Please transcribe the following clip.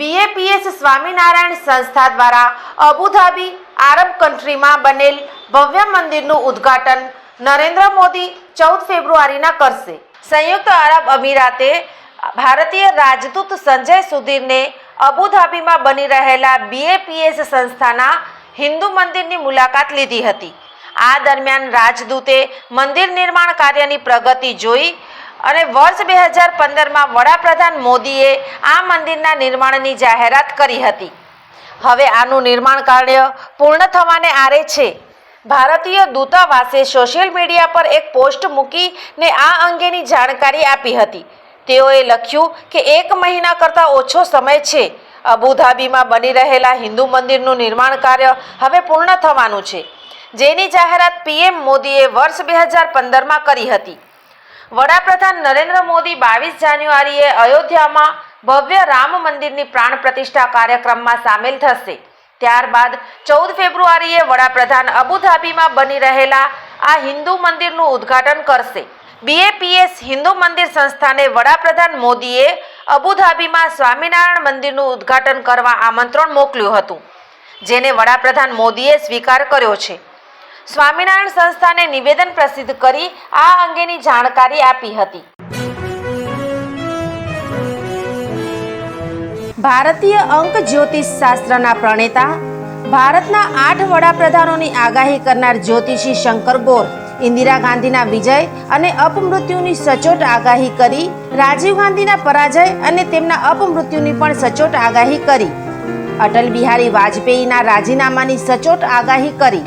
BAPS Swaminarayan Sanstha દ્વારા Abu Dhabi આરબ કન્ટ્રીમાં બનેલ ભવ્ય મંદિરનું ઉદ્ઘાટન નરેન્દ્ર મોદી ચૌદ ફેબ્રુઆરીના કરશે. સંયુક્ત આરબ અમીરાતે ભારતીય રાજદૂત સંજય સુધીરને અબુધાબીમાં બની રહેલા બીએપીએસ સંસ્થાના હિન્દુ મંદિરની મુલાકાત લીધી હતી. આ દરમિયાન રાજદૂતે મંદિર નિર્માણ કાર્યની પ્રગતિ જોઈ અને વર્ષ બે હજાર પંદરમાં વડાપ્રધાન મોદીએ આ મંદિરના નિર્માણની જાહેરાત કરી હતી. હવે આનું નિર્માણ કાર્ય પૂર્ણ થવાને આરે છે. ભારતીય દૂતાવાસે સોશિયલ મીડિયા પર એક પોસ્ટ મૂકીને આ અંગેની જાણકારી આપી હતી. તેઓએ લખ્યું કે એક મહિના કરતાં ઓછો સમય છે. અબુધાબીમાં બની રહેલા હિન્દુ મંદિરનું નિર્માણ કાર્ય હવે પૂર્ણ થવાનું છે. જેની જાહેરાત પીએમ મોદીએ વર્ષ બે હજાર પંદરમાં કરી હતી. વડાપ્રધાન નરેન્દ્ર મોદી બાવીસ જાન્યુઆરીએ અયોધ્યામાં ભવ્ય રામ મંદિરની પ્રાણ પ્રતિષ્ઠા કાર્યક્રમમાં સામેલ થશે. ત્યારબાદ ચૌદ ફેબ્રુઆરીએ વડાપ્રધાન અબુધાબીમાં બની રહેલા આ હિન્દુ મંદિરનું ઉદ્ઘાટન કરશે. બીએપીએસ હિન્દુ મંદિર સંસ્થાને વડાપ્રધાન મોદીએ અબુધાબીમાં સ્વામિનારાયણ મંદિરનું ઉદ્ઘાટન કરવા આમંત્રણ મોકલ્યું હતું, જેને વડાપ્રધાન મોદીએ સ્વીકાર કર્યો છે. સ્વામિનારાયણ સંસ્થાને નિવેદન પ્રસિદ્ધ કરી આ અંગેની જાણકારી આપી હતી. ભારતીય અંક જ્યોતિષ શાસ્ત્રના પ્રણેતા, ભારતના આઠ વડાપ્રધાનોની આગાહી કરનાર જ્યોતિષી શંકર ગોર, ઇન્દિરા ગાંધીના વિજય અને અપમૃત્યુની સચોટ આગાહી કરી, રાજીવ ગાંધીના પરાજય અને તેમના અપમૃત્યુની પણ સચોટ આગાહી કરી. અટલ બિહારી વાજપેયીના રાજીનામાની સચોટ આગાહી કરી.